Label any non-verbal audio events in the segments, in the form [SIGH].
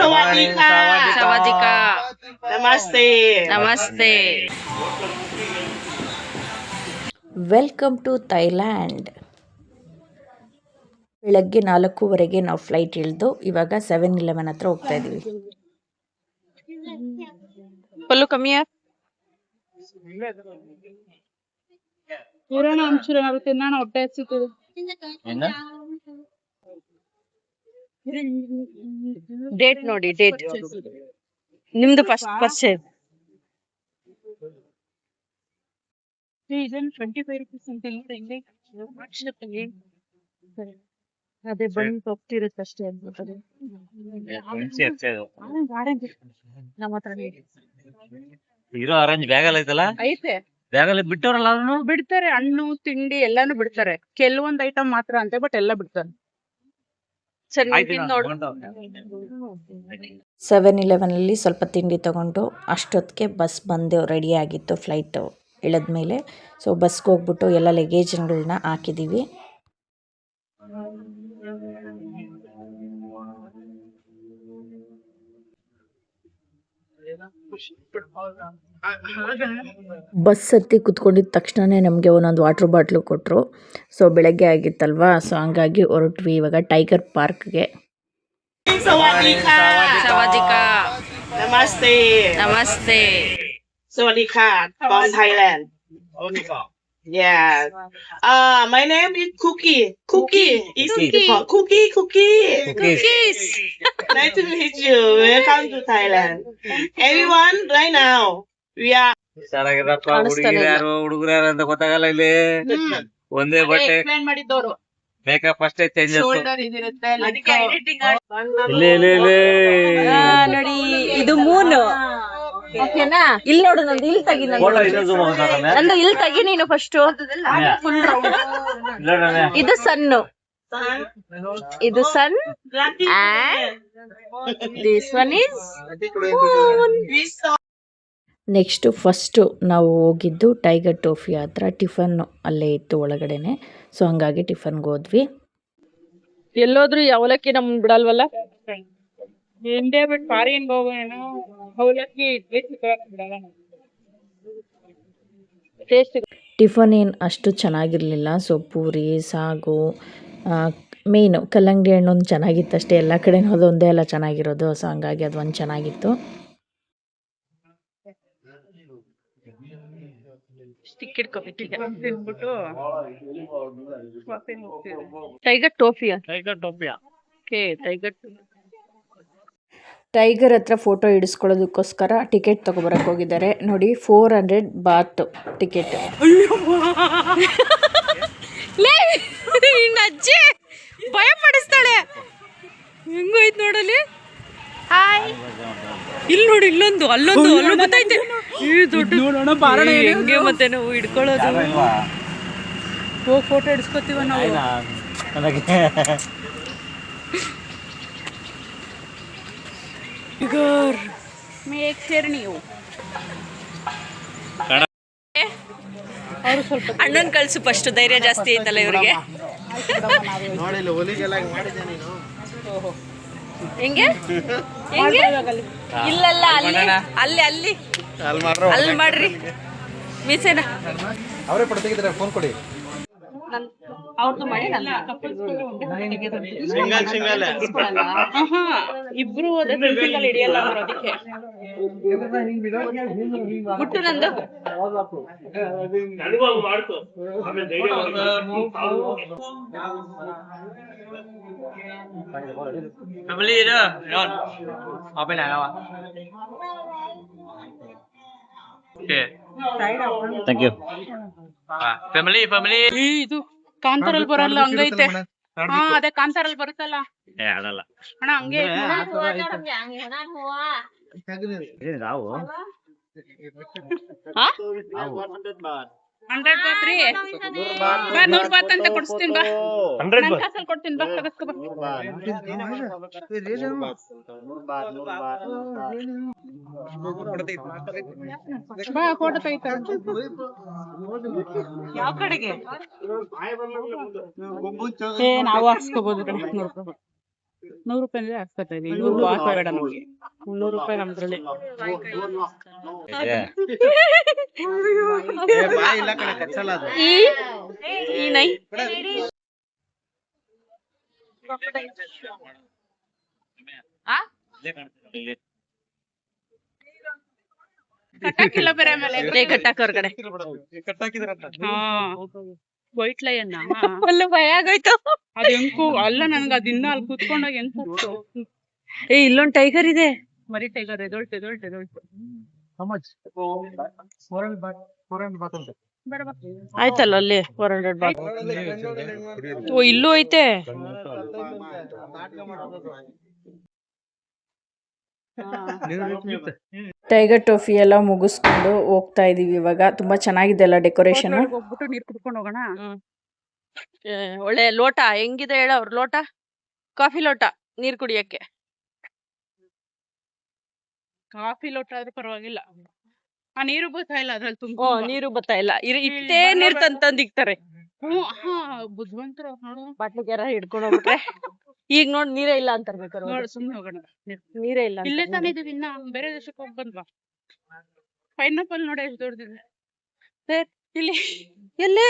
สวัสดีค่ะ welcome to Thailand ಬೆಳಗ್ಗೆ ನಾಲ್ಕೂವರೆಗೆ ನಾವು flight ಇಳಿದು ಇವಾಗ ಸೆವೆನ್ ಇಲೆವೆನ್ ಹತ್ರ ಹೋಗ್ತಾ ಇದೀವಿ. ಪಲ್ಲು ಕಮ್ಮಿ ಪೂರಣ ಅಂಶೂರ ಆಗುತ್ತೆ ಹೊಟ್ಟೆ ಡೇಟ್ ನೋಡಿ ಡೇಟ್ ನಿಮ್ದು ಫಸ್ಟ್ ಪರ್ಚೇಸ್ ಇದನ್ನ ಟ್ವೆಂಟಿ ಫೈವ್ ರುಪೀಸ್ ಅಂತ ಹೆಂಗೆ ಅದೇ ಬಂದು ಹೋಗ್ತಿರುತ್ತೆ ಅಷ್ಟೇ ಅನ್ಬಿಟ್ಟದೆ ನಮ್ಮ ಹತ್ರ ಇರೋ ಆರೆಂಜ್ ಬ್ಯಾಗಲ್ ಐತಲ್ಲ? ಐತೆ. ಬ್ಯಾಗಲ್ಲಿ ಬಿಟ್ಟವ್ರಲ್ಲ ಬಿಡ್ತಾರೆ ಹಣ್ಣು ತಿಂಡಿ ಎಲ್ಲಾನು ಬಿಡ್ತಾರೆ. ಕೆಲವೊಂದ್ ಐಟಮ್ ಮಾತ್ರ ಅಂತೆ ಬಟ್ ಎಲ್ಲ ಬಿಡ್ತಾರೆ. ತಗೊಂಡು ಸೆವೆನ್ ಇಲೆವೆನಲ್ಲಿ ಸ್ವಲ್ಪ ತಿಂಡಿ ತಗೊಂಡು ಅಷ್ಟೊತ್ತಿಗೆ ಬಸ್ ಬಂದು ರೆಡಿ ಆಗಿತ್ತು ಫ್ಲೈಟು ಇಳಿದ್ಮೇಲೆ. ಸೊ ಬಸ್ಗೆ ಹೋಗ್ಬಿಟ್ಟು ಎಲ್ಲ ಲಗೇಜ್ಗಳನ್ನ ಹಾಕಿದ್ದೀವಿ ಬಸ್ ಹತ್ತಿ ಕುತ್ಕೊಂಡಿದ್ದ ತಕ್ಷಣವೇ ನಮಗೆ ಒಂದೊಂದು ವಾಟ್ರ್ ಬಾಟ್ಲು ಕೊಟ್ಟರು ಸೊ ಬೆಳಗ್ಗೆ ಆಗಿತ್ತಲ್ವಾ ಸೊ ಹಂಗಾಗಿ ಹೊರಟ್ವಿ ಇವಾಗ ಟೈಗರ್ ಪಾರ್ಕ್ಗೆ ಸವಾದಿಕಾ ಸವಾದಿಕಾ ನಮಸ್ತೆ ನಮಸ್ತೆ ಸವಾದಿಕಾ from Thailand yeah uh my name is Cookie Cookie is Cookie Cookie Cookie cookies nice to meet you welcome to Thailand everyone right now are ಚೆನ್ನಾಗಿರಪ್ಪ ಹುಡುಗಿರ ಯಾರು ಹುಡುಗರು ಯಾರು ಅಂತ ಗೊತ್ತಾಗಲ್ಲ ಇಲ್ಲಿ? ಒಂದೇ ಬಟ್ಟೆ. ಎಕ್ಸ್ಪ್ಲೈನ್ ಮಾಡಿದ್ದವ್ರು. ಮೇಕಪ್ ಅಷ್ಟೇ ಚೇಂಜ್ ಶೋಲ್ಡರ್ ಇದಿರುತ್ತೆ ಇಲ್ಲಿ ಇಲ್ಲಿ ಇಲ್ಲಿ. ನೋಡಿ ಇದು ಮೂನ್ ಓಕೆನಾ? ಇಲ್ಲಿ ನೋಡು ನಂದು ಇಲ್ಲಿ ತಗಿ ನಂದು. ಇಲ್ಲಿ ತಗಿ ನೀನು ಫಸ್ಟ್ ಫುಲ್ ರೌಂಡ್ ಇಲ್ಲ ನೋಡಣ್ಣ. ಇದು ಸನ್ನು ಇದು sun this one is next first ನಾವು ಹೋಗಿದ್ದು ಟೈಗರ್ ಟೋಫಿ ಹತ್ರ ಟಿಫನ್ನು ಅಲ್ಲೇ ಇತ್ತು ಒಳಗಡೆನೆ. ಸೊ ಹಂಗಾಗಿ ಟಿಫನ್ಗೆ ಹೋದ್ವಿ. ಎಲ್ಲೋದ್ರು ಈ ಅವಲಕ್ಕಿ ನಮ್ ಬಿಡಲ್ವಲ್ಲ? ಇಂಡಿಯಾ ಬಿಟ್ಟು ಫಾರಿನ್ ಹೋಗೋಣ. ಅವಲಕ್ಕಿ ಇಡ್ಲಿ ಸಿಕ್ಕಾಕ್ ಬಿಡಲ್ಲ ಟೇಸ್ಟ್ ಟಿಫನ್ ಏನು ಅಷ್ಟು ಚೆನ್ನಾಗಿರಲಿಲ್ಲ. ಸೊ ಪೂರಿ ಸಾಗು ಮೇಯ್ನು ಕಲ್ಲಂಗಡಿ ಹಣ್ಣು ಒಂದು ಚೆನ್ನಾಗಿತ್ತು ಅಷ್ಟೇ ಎಲ್ಲ ಕಡೆನೂ ಒಂದೇ ಎಲ್ಲ ಚೆನ್ನಾಗಿರೋದು. ಸೊ ಹಂಗಾಗಿ ಅದು ಒಂದು ಚೆನ್ನಾಗಿತ್ತು. ಸ್ಟಿಕ್ ಇಟ್ಕೋಬೇಕು ತಿನ್ಬಿಟ್ಟು ಟೈಗರ್ ಟೋಫಿಯಾ ಓಕೆ ಟೈಗರ್ ಟೈಗರ್ ಹತ್ರ ಫೋಟೋ ಹಿಡಿಸ್ಕೊಳ್ಳೋದಕ್ಕೋಸ್ಕರ ಟಿಕೆಟ್ ತಗೋಬರಕ್ ಹೋಗಿದ್ದಾರೆ. ನೋಡಿ ಫೋರ್ ಹಂಡ್ರೆಡ್ ಬಾತ್ ಟಿಕೆಟ್ ಅಜ್ಜಿ ಭಯ ಪಡಿಸ್ತಾಳೆ ಹೆಂಗೋಯ್ತು ನೋಡಲಿ ಹಾಯ್ ಇಲ್ಲಿ ನೋಡಿ ಇಲ್ಲೊಂದು ಅಲ್ಲೊಂದು ಅಲ್ಲೂ ಗೊತ್ತೈತೆ ಈ ದೊಡ್ಡ ಏ, ಹೆಂಗೆ ಮತ್ತೆ ನಾವು ಹಿಡ್ಕೊಳ್ಳೋದು? ಹೋಗಿ ಫೋಟೋ ಹಿಡ್ಸ್ಕೊತೀವ ನಾವು? ನನಗೆ. ಮೇಕ್ ಶೇರ್ ನೀವು. ಅಣ್ಣನ ಕಳ್ಸು ಫಸ್ಟ್ ಧೈರ್ಯ ಜಾಸ್ತಿ ಐತಲ್ಲ ಇವ್ರಿಗೆ. ಹೆಂಗೆ? ಹೆಂಗೆ? ಇಲ್ಲಲ್ಲ ಅಲ್ಲಿ ಅಲ್ಲಿ ಅಲ್ಲಿ. ಅಲ್ಲಿ ಮಾಡ್ರಿ ಮೀಸೆನ. ಅವ್ರದ್ದು ಮಾಡಿ ಆಹಾ ಇಬ್ರು ಹೋದ್ರೆ ಸಿಂಗಲ್ ಅಲ್ಲಿ ಹಿಡಿಯಲ್ಲ ಅವ್ರು ಅದಕ್ಕೆ ಮುಟ್ಟು ನಂದು ಫ್ಯಾಮಿಲಿ ಇದು ಯಾವ್ದು?เอาไปไหนแล้วอ่ะ โอเค ಥ್ಯಾಂಕ್ ಯು ಫ್ಯಾಮಿಲಿ ಫ್ಯಾಮಿಲಿ ಈ ಇದು ಕಾಂತಾರಲ್ಲಿ ಬರಲ್ಲ ಹಂಗೈತೆ ಹಾ ಅದೇ ಕಾಂತಾರಲ್ಲಿ ಬರುತ್ತಲ್ಲ ಏ ಆಡಲ್ಲ ಅಣ್ಣ ಹಂಗೆ ನಾವು ಹಂಡ್ರೆಡ್ ಬಾತ್ ರೀ ಬಾ ನೂರ್ ಬಾತ್ ಅಂತ ಕೊಡ್ಸ್ತೀನಿ ಬಾ ಹಂಡ್ರೆಡ್ ನನ್ ಕಾಸಲ್ಲಿ ಕೊಡ್ತೀನಿ ಬಾ ತಗಸ್ಕೊ ಬಾ ಬಾ ಫೋಟೋ ತೆಗಿತಾರ ಯಾವ ಕಡೆಗೆ ಏ ನಾವು ಹಾಕ್ಸ್ಕೋಬಹುದು ಕಣೆ ನೂರ್ ರೂಪಾಯಿ ನೂರು ರೂಪಾಯಿ ಅಂದ್ರೆ ಹಾಕ್ಸ್ಕೊತಾ ಇದೀವಿ ನೂರು ರೂಪಾಯಿ ಬೇಡ ನಮ್ಗೆ. ಮುನ್ನೂರು ರೂಪಾಯಿ ನಮ್ದ್ರಲ್ಲಿ. ಈ ಈ ನೈ? ಕಟ್ಟಾಕಿಲ್ಲ ಬೇರೆ ಆಮೇಲೆ. ಕಟ್ಟಾಕ ಕಟ್ಟಾಕ ಹೊರ್ಗಡೆ ಹಾ. ವೈಟ್ ಫುಲ್ ಭಯ ಆಗೋಯ್ತು. ಅದ್ ಹೆಂಕು ಅಲ್ಲ ನನ್ಗ ಅದಿನ್ನ ಅಲ್ಲಿ ಕುತ್ಕೊಂಡಾಗ ಹೆಂಗ್ ಏ ಇಲ್ಲೊಂದ್ ಟೈಗರ್ ಇದೆ. ಮರಿ ಟೈಗರ್ ಎದೊಳ್ತು ಎದೊಳ್ತು ಎದೊಳ್ತು. ಆಯ್ತಲ್ಲ ಅಲ್ಲಿ ಫೋರ್ ಹಂಡ್ರೆಡ್ ಬಾಟ್ ಓ ಇಲ್ಲೂ ಐತೆ. ಟೈಗರ್ ಟ್ರೋಫಿ ಎಲ್ಲ ಮುಗಿಸ್ಕೊಂಡು ಹೋಗ್ತಾ ಇದೀವಿ ಇವಾಗ. ತುಂಬಾ ಚೆನ್ನಾಗಿದೆ ಅಲ್ಲ ಡೆಕೋರೇಷನ್. ಹೋಟ್ಲೊಳಗ್ ಹೋಗ್ಬಿಟ್ಟು ನೀರ್ ಕುಡ್ಕೊಂಡ್ ಹೋಗೋಣ? ಏ, ಒಳ್ಳೆ ಲೋಟ ಹೆಂಗಿದೆ ಹೇಳ ಅವ್ರ ಲೋಟ? ಕಾಫಿ ಲೋಟ ನೀರ್ ಕುಡಿಯಕ್ಕೆ. ಕಾಫಿ ಲೋಟ ಆದ್ರೂ ಪರವಾಗಿಲ್ಲ. ಆ ನೀರು ಬರ್ತಾ ಇಲ್ಲ ಅದ್ರಲ್ಲಿ ತುಂಬ. ನೀರು ಬತ್ತಾ ಇಲ್ಲ. ಇಟ್ಟೇ ಇಷ್ಟೇ ನೀರ್ ತಂದ್ ತಂದಿಕ್ತಾರೆ. ಬುದ್ಧಿವಂತರು ನೋಡು ಬಾಟ್ಲಿಗೆರ ಹಿಡ್ಕೊಂಡು ಹೋಗ್ಬಿಟ್ರೆ ಈಗ ನೋಡ್ ನೀರೇ ಇಲ್ಲ ಅಂತ ಬೇಕಾರೆ ಸುಮ್ಮನೆ ಸುಮ್ನೆ ಹೋಗೋಣ. ನೀರೇ. ಇಲ್ಲ ಇಲ್ಲೇ. ತಾನೇ ಇದೀವಿ ಇನ್ನ ಬೇರೆ ದೇಶಕ್ಕೆ ಹೋಗ್ ಬಂದ್ವಾ? ಪೈನಾಪಲ್ ನೋಡಿ ಎಷ್ಟು ದೊಡ್ಡದಿದೆ ಇಲ್ಲಿ ಎಲ್ಲೇ.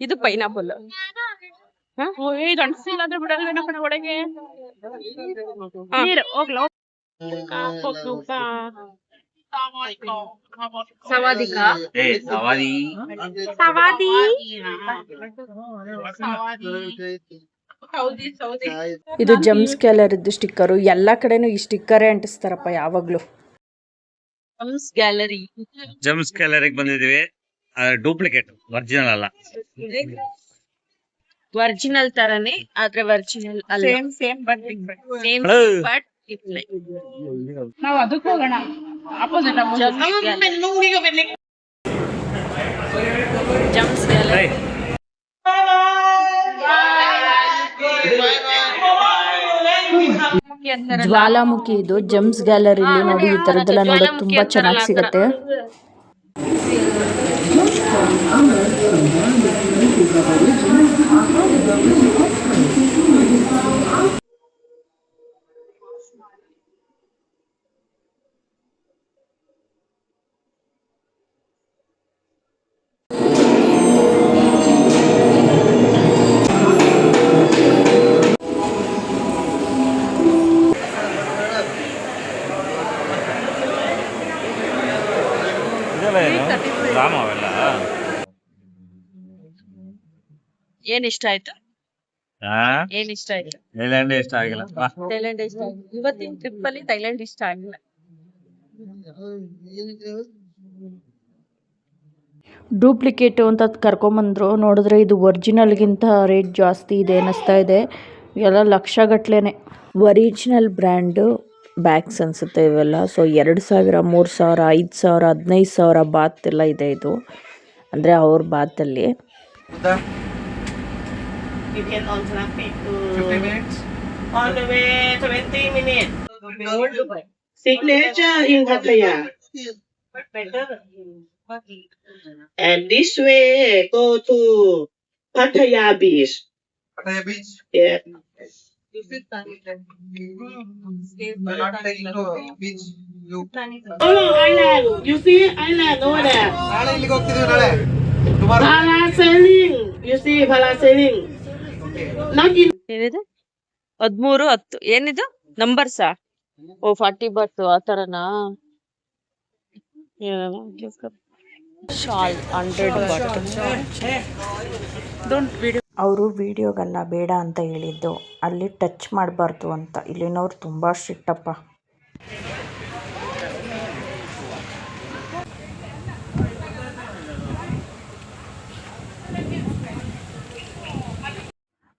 ಇದು ಪೈನಾಪಲ್ ಓ, ಏ, ಇದು ಅನ್ಸಿಲ್ಲ ಅಂದ್ರೆ ಬಿಡಲ್ವೇನೋ ಕಣೆ ಒಳಗೆ. ನೀರು ಹೋಗ್ಲ. ಸವಾದಿಕ ಏ ಸವಾದಿ ಸವಾದಿ ಇದು ಜಮ್ಸ್ ಕ್ಯಾಲರ್ ಇದ್ದು ಸ್ಟಿಕ್ಕರು ಎಲ್ಲ ಕಡೆನೂ ಈ ಸ್ಟಿಕ್ಕರೇ ಅಂಟಿಸ್ತಾರಪ್ಪ ಯಾವಾಗ್ಲೂ. ಜಮ್ಸ್ ಗ್ಯಾಲರಿ ಜಮ್ಸ್ ಗ್ಯಾಲರಿಗೆ ಬಂದಿದೀವಿ ಡೂಪ್ಲಿಕೇಟ್ ಒರಿಜಿನಲ್ ಅಲ್ಲ. ಒರಿಜಿನಲ್ ತರನೇ ಆದ್ರೆ ಒರಿಜಿನಲ್ ಅಲ್ಲ. Same same but different same. But ನಾವು ಅದಕ್ಕೆ ಹೋಗೋಣ. ಆಪೋಸಿಟ್ ಜಮ್ಸ್ ಗ್ಯಾಲರಿ ಜ್ವಾಲಾಮುಖಿ ಇದು ಜಮ್ಸ್ ಗ್ಯಾಲರಿಲಿ ನೋಡಿ ಈ ಥರದ್ದೆಲ್ಲ ನೋಡೋಕೆ ತುಂಬ ಚೆನ್ನಾಗಿ ಸಿಗತ್ತೆ. ಏನ್ ಇಷ್ಟ ಆಯ್ತು? ಹಾ ಏನ್ ಇಷ್ಟ ಆಯ್ತು? ಥೈಲ್ಯಾಂಡ್ ಇಷ್ಟ ಆಗಿಲ್ಲ. ಥೈಲ್ಯಾಂಡ್ ಇಷ್ಟ ಇವತ್ತಿನ ಟ್ರಿಪ್ ಅಲ್ಲಿ ಥೈಲ್ಯಾಂಡ್ ಇಷ್ಟ ಆಗಿಲ್ಲ. ಡೂಪ್ಲಿಕೇಟು ಅಂತ ಕರ್ಕೊಂಬಂದ್ರು. ನೋಡಿದ್ರೆ ಇದು ಒರಿಜಿನಲ್ಗಿಂತ ರೇಟ್ ಜಾಸ್ತಿ ಇದೆ ಅನ್ನಿಸ್ತಾ ಇದೆ. ಎಲ್ಲ ಲಕ್ಷಗಟ್ಲೆ ಒರಿಜಿನಲ್ ಬ್ರ್ಯಾಂಡು ಬ್ಯಾಗ್ಸ್ ಅನಿಸುತ್ತೆ ಇವೆಲ್ಲ. ಸೊ ಎರಡು ಸಾವಿರ ಮೂರು ಸಾವಿರ ಐದು ಸಾವಿರ ಹದಿನೈದು ಸಾವಿರ ಬಾತ್ ಎಲ್ಲ ಇದೆ ಇದು. ಅಂದರೆ ಅವ್ರ ಬಾತಲ್ಲಿ. You can on traffic to 50 minutes. On the way 20 minutes. Signature in Pattaya. And this way go to Pattaya Beach. Pattaya Beach. Yeah. Not taking to beach. You. Oh no, island. You see island over there. ನಾಳೆ ಇಲ್ಲಿಗೆ ಹೋಗ್ತಿದೀವಿ ನಾಳೆ tomorrow. Parasailing. You see parasailing. ಏನಿದೆ? ಹದ್ಮೂರು, ಹತ್ತು. ಏನಿದು? ನಂಬರ್ಸ ಓ forty but ಆ ತರನಾ? ಅವರು ವಿಡಿಯೋಗೆಲ್ಲ ಬೇಡ ಅಂತ ಹೇಳಿದ್ದು, ಅಲ್ಲಿ ಟಚ್ ಮಾಡಬಾರ್ದು ಅಂತ. ಇಲ್ಲಿನವ್ರು ತುಂಬ ಸ್ಟ್ರಿಕ್ಟಪ್ಪ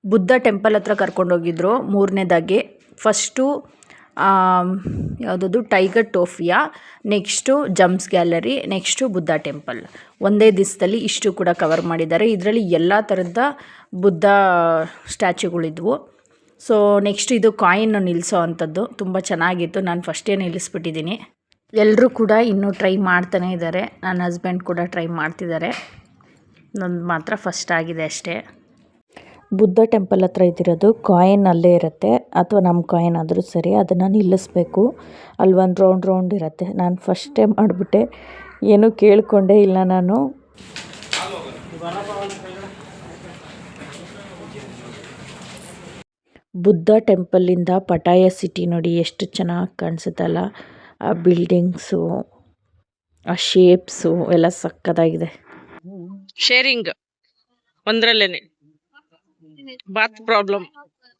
ಬುದ್ಧ ಟೆಂಪಲ್ ಹತ್ರ ಕರ್ಕೊಂಡೋಗಿದ್ರು. ಮೂರನೇದಾಗಿ ಫಸ್ಟು ಯಾವುದದು, tiger ಟೋಫಿಯಾ, next gems gallery, next Buddha temple. ಒಂದೇ ದಿವಸದಲ್ಲಿ ಇಷ್ಟು ಕೂಡ ಕವರ್ ಮಾಡಿದ್ದಾರೆ. ಇದರಲ್ಲಿ ಎಲ್ಲ ಥರದ ಬುದ್ಧ ಸ್ಟ್ಯಾಚ್ಯೂಗಳಿದ್ವು. ಸೊ, ನೆಕ್ಸ್ಟ್ ಇದು ಕಾಯಿನ್ ನಿಲ್ಲಿಸೋ ಅಂಥದ್ದು. ತುಂಬ ಚೆನ್ನಾಗಿತ್ತು. ನಾನು ಫಸ್ಟೇ ನಿಲ್ಲಿಸ್ಬಿಟ್ಟಿದ್ದೀನಿ. ಎಲ್ಲರೂ ಕೂಡ ಇನ್ನೂ ಟ್ರೈ ಮಾಡ್ತಾನೇ ಇದ್ದಾರೆ. ನನ್ನ ಹಸ್ಬೆಂಡ್ ಕೂಡ ಟ್ರೈ ಮಾಡ್ತಿದ್ದಾರೆ. ನಂದು ಮಾತ್ರ ಫಸ್ಟ್ ಆಗಿದೆ ಅಷ್ಟೇ. ಬುದ್ಧ ಟೆಂಪಲ್ ಹತ್ರ ಇದ್ದಿರೋದು ಕಾಯಿನ್ ಅಲ್ಲೇ ಇರುತ್ತೆ. ಅಥವಾ ನಮ್ಮ ಕಾಯಿನ್ ಆದರೂ ಸರಿ, ಅದನ್ನು ನಿಲ್ಲಿಸ್ಬೇಕು. ಅಲ್ಲಿ ಒಂದು ರೌಂಡ್ ರೌಂಡ್ ಇರುತ್ತೆ. ನಾನು ಫಸ್ಟ್ ಟೈಮ್ ಮಾಡಿಬಿಟ್ಟೆ. ಏನೂ ಕೇಳಿಕೊಂಡೇ ಇಲ್ಲ ನಾನು. ಬುದ್ಧ ಟೆಂಪಲ್ಲಿಂದ ಪಟಾಯ ಸಿಟಿ ನೋಡಿ ಎಷ್ಟು ಚೆನ್ನಾಗಿ ಕಾಣಿಸುತ್ತಲ್ಲ ಆ ಬಿಲ್ಡಿಂಗ್ಸು, ಆ ಶೇಪ್ಸು ಎಲ್ಲ ಸಕ್ಕತ್ತಾಗಿದೆ ಶೇರಿಂಗ್ ಒಂದ್ರಲ್ಲೇನೆ. ಬಾತ್ ಪ್ರಾಬ್ಲಮ್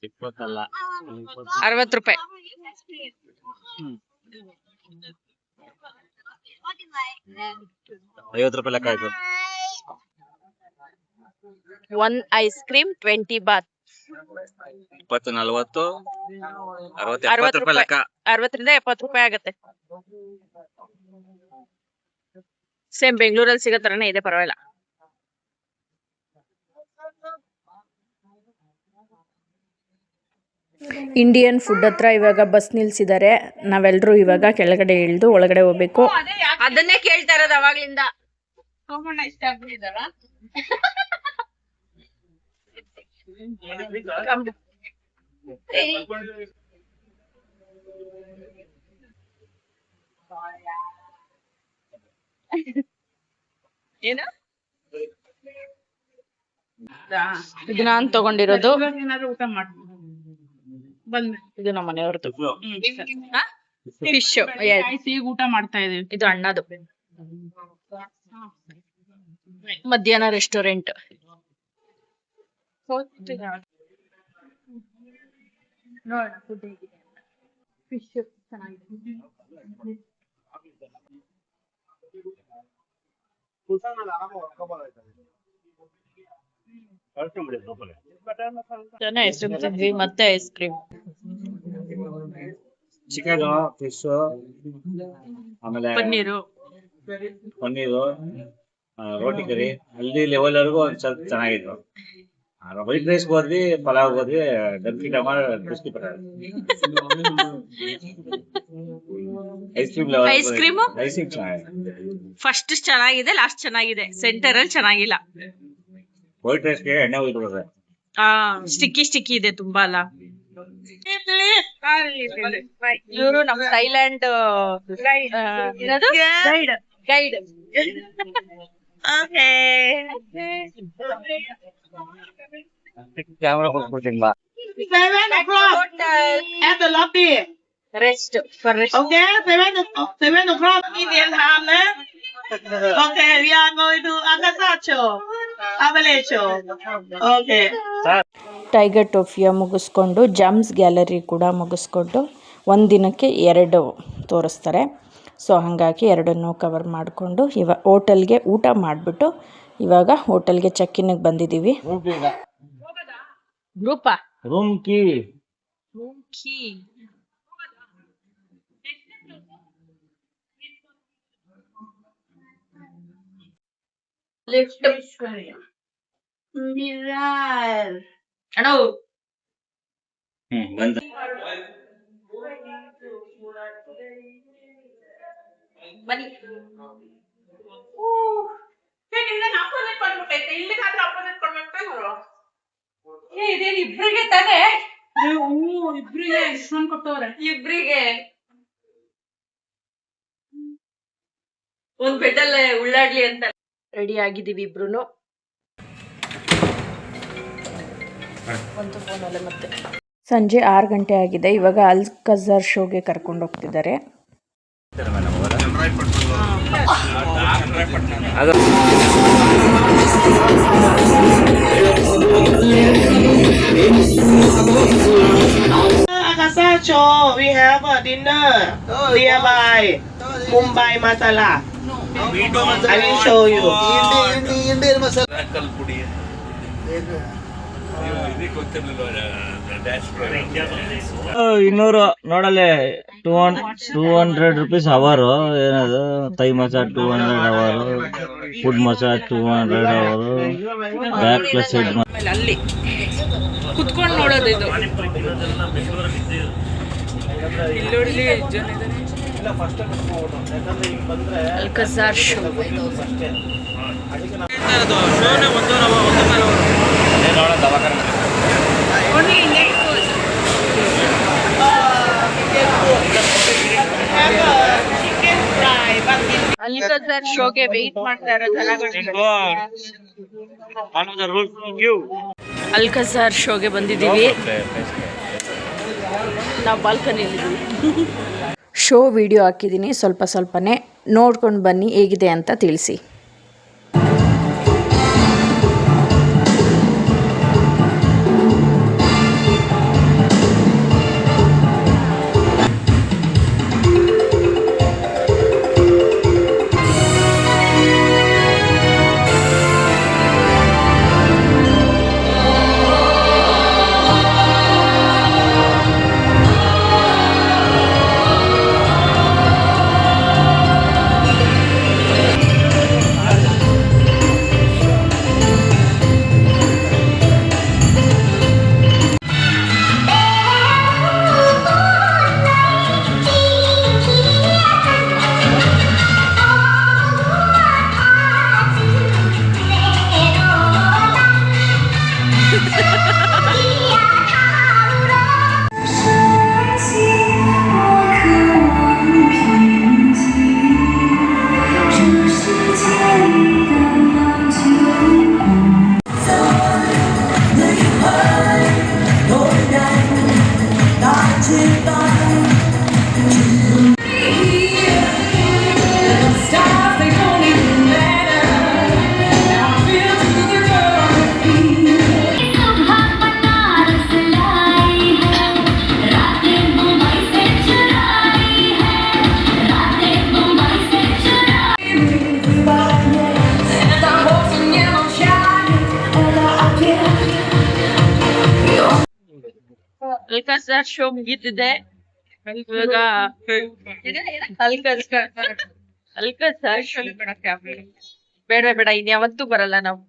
ಇಪ್ಪತ್ತಲ್ಲ. ಅರವತ್ತು ರೂಪಾಯಿ. ಐವತ್ತು ರೂಪಾಯಿ ಲೆಕ್ಕ ಆಯ್ತು. One ice cream twenty baht ಇಪ್ಪತ್ತು ನಲ್ವತ್ತು ಅರವತ್ತು ರೂಪಾಯಿ ಲೆಕ್ಕ. ಅರವತ್ತರಿಂದ ಎಪ್ಪತ್ತು ರೂಪಾಯಿ ಆಗತ್ತೆ. ಸೇಮ್ ಬೆಂಗಳೂರಲ್ಲಿ ಸಿಗೋ ತರನೇ ಇದೆ ಪರವಾಗಿಲ್ಲ. ಇಂಡಿಯನ್ ಫುಡ್ ಹತ್ರ ಇವಾಗ ಬಸ್ ನಿಲ್ಸಿದ್ದಾರೆ ನಾವೆಲ್ಲರೂ ಇವಾಗ ಕೆಳಗಡೆ ಇಳಿದು ಒಳಗಡೆ ಹೋಗ್ಬೇಕು. ಅದನ್ನೇ ಕೇಳ್ತಾ ಇರೋದು ಅವಾಗ್ಲಿಂದ. ಏನ? ಇದು ನಾನ್ ತಗೊಂಡಿರೋದು. ಏನಾದ್ರು ಊಟ ಮಾಡಿ ಬಂದ್ ಇದು ನಮ್ಮ ಮನೆಯವ್ರದ್ದು. ಫಿಶ್ ಈಗ ಊಟ ಮಾಡ್ತಾ ಇದೀವಿ. ಇದು ಅಣ್ಣದು. ಮಧ್ಯಾಹ್ನ ರೆಸ್ಟೋರೆಂಟ್ ಐಸ್ ಕ್ರೀಮ್ ತಿಂದ್ವಿ ಮತ್ತೆ ಐಸ್ ಕ್ರೀಮ್ ಚಿಕನ್ ಫಿಶ್ ಆಮೇಲೆ ಪನ್ನೀರು ಪನ್ನೀರು ಆ, ರೋಟಿ ಕರಿ ಅಲ್ಲಿ ಲೆವೆಲ್ ವರೆಗೂ ಒಂದ್ ಸ್ವಲ್ಪ ಚೆನ್ನಾಗಿದ್ರು ವೈಟ್ ರೈಸ್ ಹೋದ್ವಿ ಪಲಾವ್ ಹೋದ್ವಿ ಡಂಕಿ tomato ಬಿಸ್ಕಿ ice cream level cream? Ice cream ಚೆನ್ನಾಗಿದೆ ಫಸ್ಟ್ ಚೆನ್ನಾಗಿದೆ ಲಾಸ್ಟ್ ಚೆನ್ನಾಗಿದೆ ಸೆಂಟರ್ ಅಲ್ಲಿ ಚೆನ್ನಾಗಿಲ್ಲ ವೈಟ್ ರೈಸ್ಗೆ ಎಣ್ಣೆ ಹೋಗ್ಬಿಡುತ್ತೆ ಆ ಸ್ಟಿಕ್ಕಿ ಸ್ಟಿಕ್ಕಿ ಇದೆ ತುಂಬಾ ಅಲ್ಲ. ಇವರು ನಮ್ ಥೈಲ್ಯಾಂಡ್ ಗೈಡ್ ಗೈಡ್ ಕ್ಯಾಮ್ರಾ ಕೊಟ್ಬಿಡ್ತೀನಿ ಬಾ. Seven o'clock. At the lobby. Rest for rest okay seven o'clock seven o'clock. Indian time นะ [LAUGHS] okay we are going to Agasacho Avalecho okay. Tiger ಟೋಫಿಯ ಮುಗಿಸ್ಕೊಂಡು ಜಮ್ಸ್ ಗ್ಯಾಲರಿ ಕೂಡ ಮುಗಿಸ್ಕೊಂಡು ಒಂದು ದಿನಕ್ಕೆ ಎರಡು ತೋರಿಸ್ತಾರೆ. ಸೊ ಹಾಗಾಗಿ ಎರಡನ್ನೂ ಕವರ್ ಮಾಡಿಕೊಂಡು ಇವಾಗ ಹೋಟೆಲ್ಗೆ ಊಟ ಮಾಡಿಬಿಟ್ಟು ಇವಾಗ ಹೋಟೆಲ್ಗೆ ಚೆಕ್ಕಿನಗೆ ಬಂದಿದ್ದೀವಿ. ಕೀ ರೂಮ್ ಕೀ ಲಿಫ್ಟ್ ಅಣ್ಣ ಹ್ಮ್ ಬಂದ. ಬನ್ನಿ. ಇದೇನು ಇಬ್ರಿಗೆ ತಾನೇ? ಇಬ್ರಿಗೆ ಇಷ್ಟೊಂದು ಕೊಟ್ಟವ್ರೆ. ಇಬ್ರಿಗೆ. ಒಂದ್ ಬೆಟ್ಟಲ್ಲೇ ಉಳ್ಳಾಡ್ಲಿ ಅಂತ. ರೆಡಿ ಆಗಿದ್ದೀವಿ ಇಬ್ರು ಮತ್ತೆ ಸಂಜೆ ಆರು ಗಂಟೆ ಆಗಿದೆ. ಇವಾಗ ಅಲ್ ಕಜರ್ ಶೋಗೆ ಕರ್ಕೊಂಡು ಹೋಗ್ತಿದ್ದಾರೆ. We have Mumbai masala I will show you. Indian masala ಇನ್ನೂರು ನೋಡಲೆ two hand two hundred rupees ಅವರು ಏನದು ತೈ ಮಸಾ ಟೂ ಹಂಡ್ರೆಡ್ ಅವರು ಫುಡ್ ಮಸಾ ಟೂ ಹಂಡ್ರೆಡ್ ಅವರು ಬ್ಯಾಕ್ ಪ್ಲಸ್ ಹೆಡ್ ಅಲ್ಲಿ ಕುತ್ಕೊಂಡು ನೋಡೋದು ಇದು. ಇಲ್ಲಿ ನೋಡ್ಲಿ ಬಂದ್ರೆ ಅಲ್ಕಜಾರ್ ಶೋ ವೆಯ್ಟ್ ಮಾಡ್ತಾ ಶೋಗೆ ಬಂದಿದ್ದೀವಿ. ನಾವು ಬಾಲ್ಕನಿಲಿದ್ದೀವಿ ಶೋ ವಿಡಿಯೋ ಹಾಕಿದ್ದೀನಿ. ಸ್ವಲ್ಪ ಸ್ವಲ್ಪನೇ ನೋಡ್ಕೊಂಡು ಬನ್ನಿ ಹೇಗಿದೆ ಅಂತ ತಿಳಿಸಿ. ಶೋ ಮುಗೀತಿದೆ ಇವಾಗ ಬೇಡ ಬೇಡ ಇನ್ಯಾವತ್ತೂ ಬರಲ್ಲ ನಾವು.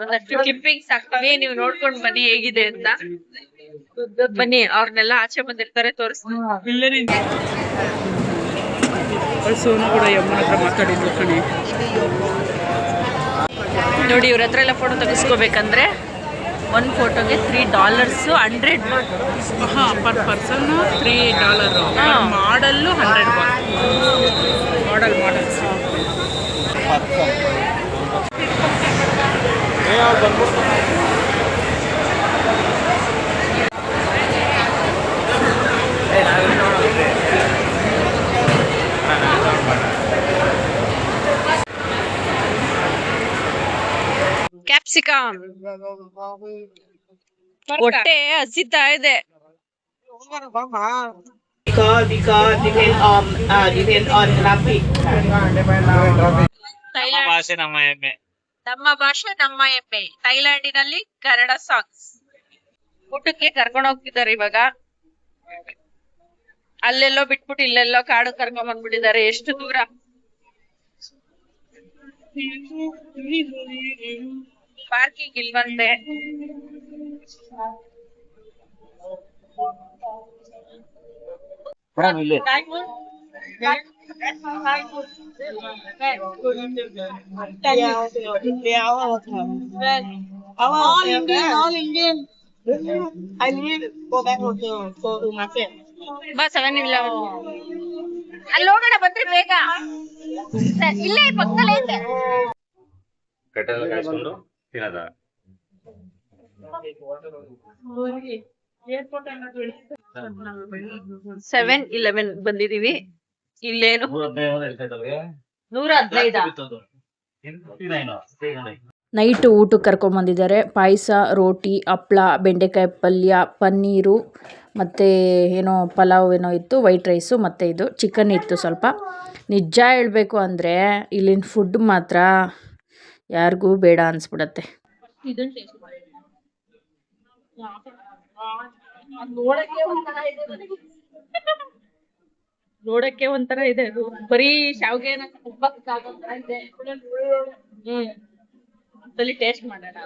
ಒಂದಷ್ಟು ಕ್ಲಿಪ್ಪಿಂಗ್ಸ್ ಹಾಕ್ತೀವಿ ನೀವು ನೋಡ್ಕೊಂಡ್ ಬನ್ನಿ ಹೇಗಿದೆ ಅಂತ. ಬನ್ನಿ, ಅವ್ರನ್ನೆಲ್ಲ ಆಚೆ ಬಂದಿರ್ತಾರೆ, ತೋರಿಸ್ತೀನಿ. ಸೋನು ಕೂಡ ಯಮ್ಮನ ಹತ್ರ ಮಾತಾಡಿದ್ರು ಕಣೆ ನೋಡಿ, ಇವ್ರ ಹತ್ರ ಎಲ್ಲ ಫೋಟೋ ತೆಗೆಸ್ಕೋಬೇಕಂದ್ರೆ ಒಂದು ಫೋಟೋಗೆ ತ್ರೀ ಡಾಲರ್ಸು ಹಂಡ್ರೆಡ್ ಹಾಂ ಪರ್ ಪರ್ಸನ್ ತ್ರೀ ಡಾಲರು ಹಾ. ಮಾಡಲ್ಲು ಹಂಡ್ರೆಡ್ ಕ್ಯಾಪ್ಸಿಕಮ್ ಹೊಟ್ಟೆ ಹಸಿತಾ ಇದೆ. ನಮ್ಮ ಭಾಷೆ ನಮ್ಮ ಹೆಮ್ಮೆ. ಥೈಲ್ಯಾಂಡಿನಲ್ಲಿ ಕನ್ನಡ ಸಾಂಗ್ಸ್ ಊಟಕ್ಕೆ ಕರ್ಕೊಂಡು ಹೋಗ್ತಿದ್ದಾರೆ ಇವಾಗ. ಅಲ್ಲೆಲ್ಲೋ ಬಿಟ್ಬಿಟ್ಟು ಇಲ್ಲೆಲ್ಲೋ ಕಾಡು ಕರ್ಕೊಂಡ್ ಬಂದ್ಬಿಟ್ಟಿದ್ದಾರೆ. ಎಷ್ಟು ದೂರ? ಪಾರ್ಕಿಂಗ್ ಇಲ್ವಂತೆ. ಬಸ್ ಅವೇನಿಲ್ಲ ಅಲ್ಲಿ ಹೋಗೋಣ ಬಂದ್ರೆ ಬೇಗ. ಇಲ್ಲೇ ಪಕ್ಕದಲ್ಲೇ ಇದೆ. ಸೆವೆನ್ ಇಲೆವೆನ್ ಬಂದಿದೀವಿ. ಇಲ್ಲೇನು? ನೂರ ಹದಿನೈದು ನೈಟ್ ಊಟಕ್ಕೆ ಕರ್ಕೊಂಬಂದಿದ್ದಾರೆ ಪಾಯಸ ರೋಟಿ ಹಪ್ಳ ಬೆಂಡೆಕಾಯಿ ಪಲ್ಯ ಪನ್ನೀರು ಮತ್ತು ಏನೋ ಪಲಾವ್ ಏನೋ ಇತ್ತು ವೈಟ್ ರೈಸು ಮತ್ತು ಇದು ಚಿಕನ್ ಇತ್ತು ಸ್ವಲ್ಪ. ನಿಜ ಹೇಳಬೇಕು ಅಂದರೆ ಇಲ್ಲಿನ ಫುಡ್ ಮಾತ್ರ ಯಾರಿಗೂ ಬೇಡ ಅನಿಸ್ಬಿಡತ್ತೆ. ನೋಡಕ್ಕೆ ಒಂಥರ ಇದೆ ಬರೀ ಶಾವ್ಗೆ ಒಂದ್ಸಲಿ ಟೇಸ್ಟ್ ಮಾಡೋಣ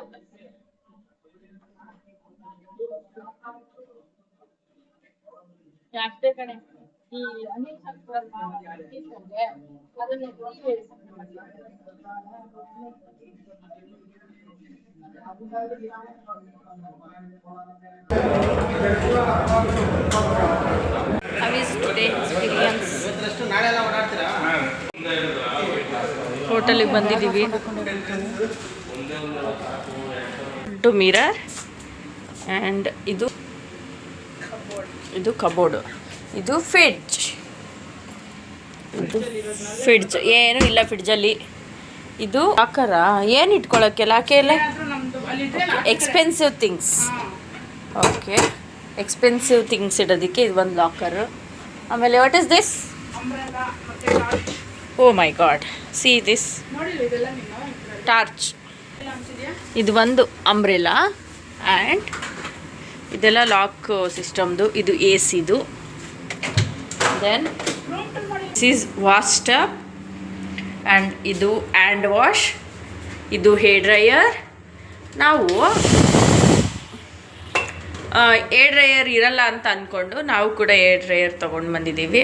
ಕಣೆ. ಈ ಸಂಸ್ಕರ್ ಟೀಚರ್ಗೆ ಅದನ್ನ? ಹೋಟೆಲಿಗೆ ಬಂದಿದ್ದೀವಿ. ಟು ಮಿರರ್ ಆ್ಯಂಡ್ ಇದು ಇದು ಕಬೋರ್ಡು ಇದು ಫ್ರಿಡ್ಜ್ ಇದು ಫ್ರಿಡ್ಜ್ ಏನೂ ಇಲ್ಲ ಫ್ರಿಡ್ಜಲ್ಲಿ ಇದು ಲಾಕರ? ಏನು ಇಟ್ಕೊಳ್ಳೋಕ್ಕೆ ಲಾಕೆ ಎಲ್ಲ expensive things okay expensive things ಇಡೋದಕ್ಕೆ ಇದು ಒಂದು ಲಾಕರು ಆಮೇಲೆ what is this oh my god see this torch ಇದು ಒಂದು ಅಂಬ್ರೆಲಾ ಆ್ಯಂಡ್ ಇದೆಲ್ಲ ಲಾಕ್ ಸಿಸ್ಟಮ್ದು ಇದು ಎ ಸಿದು then this is washtub and ಇದು ಹ್ಯಾಂಡ್ ವಾಶ್ ಇದು ಹೇರ್ ಡ್ರೈಯರ್ ನಾವು ಏರ್ ಡ್ರೈಯರ್ ಇರಲ್ಲ ಅಂತ ಅಂದ್ಕೊಂಡು ನಾವು ಕೂಡ ಏರ್ ಡ್ರೈಯರ್ ತೊಗೊಂಡು ಬಂದಿದ್ದೀವಿ.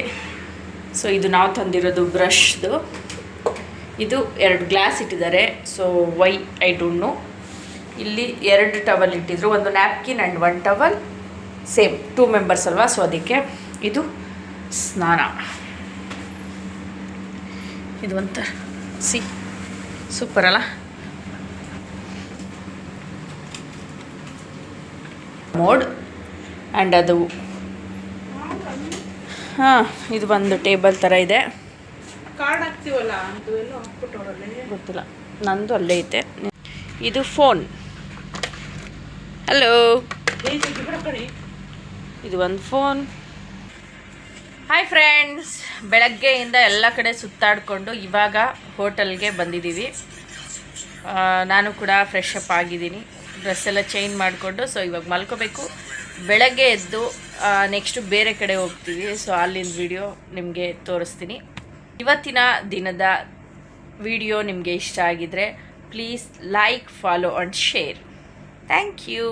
ಸೊ ಇದು ನಾವು ತಂದಿರೋದು ಬ್ರಷ್ದು. ಇದು ಎರಡು ಗ್ಲಾಸ್ ಇಟ್ಟಿದ್ದಾರೆ. So why I don't know ಇಲ್ಲಿ ಎರಡು ಟವಲ್ ಇಟ್ಟಿದ್ರು. ಒಂದು napkin and one towel same two members ಅಲ್ವಾ? ಸೊ ಅದಕ್ಕೆ ಇದು ಸ್ನಾನ. ಇದು ಒಂಥರ ಸಿ. ಸೂಪರ್ ಅಲ್ಲ? ಮೋಡ್ ಆ್ಯಂಡ್ ಅದು ಹಾಂ ಇದು ಒಂದು ಟೇಬಲ್ ಥರ ಇದೆ. ಕಾರ್ಡ್ ಹಾಕ್ತೀವಲ್ಲ ಗೊತ್ತಿಲ್ಲ. ನಂದು ಅಲ್ಲೇ ಐತೆ. ಇದು ಫೋನ್ ಹಲೋ ಇದು ಒಂದು ಫೋನ್ ಹಾಯ್ ಫ್ರೆಂಡ್ಸ್ ಬೆಳಗ್ಗೆಯಿಂದ ಎಲ್ಲ ಕಡೆ ಸುತ್ತಾಡಿಕೊಂಡು ಇವಾಗ ಹೋಟೆಲ್ಗೆ ಬಂದಿದ್ದೀವಿ. ನಾನು ಕೂಡ ಫ್ರೆಶ್ ಅಪ್ ಆಗಿದ್ದೀನಿ. ಡ್ರೆಸ್ ಎಲ್ಲ ಚೇಂಜ್ ಮಾಡಿಕೊಂಡು ಸೊ ಇವಾಗ ಮಲ್ಕೋಬೇಕು. ಬೆಳಗ್ಗೆ ಎದ್ದು ನೆಕ್ಸ್ಟು ಬೇರೆ ಕಡೆ ಹೋಗ್ತೀವಿ. ಸೊ ಅಲ್ಲಿಂದ ವಿಡಿಯೋ ನಿಮಗೆ ತೋರಿಸ್ತೀನಿ. ಇವತ್ತಿನ ದಿನದ ವಿಡಿಯೋ ನಿಮಗೆ ಇಷ್ಟ ಆಗಿದ್ರೆ please like follow and share thank you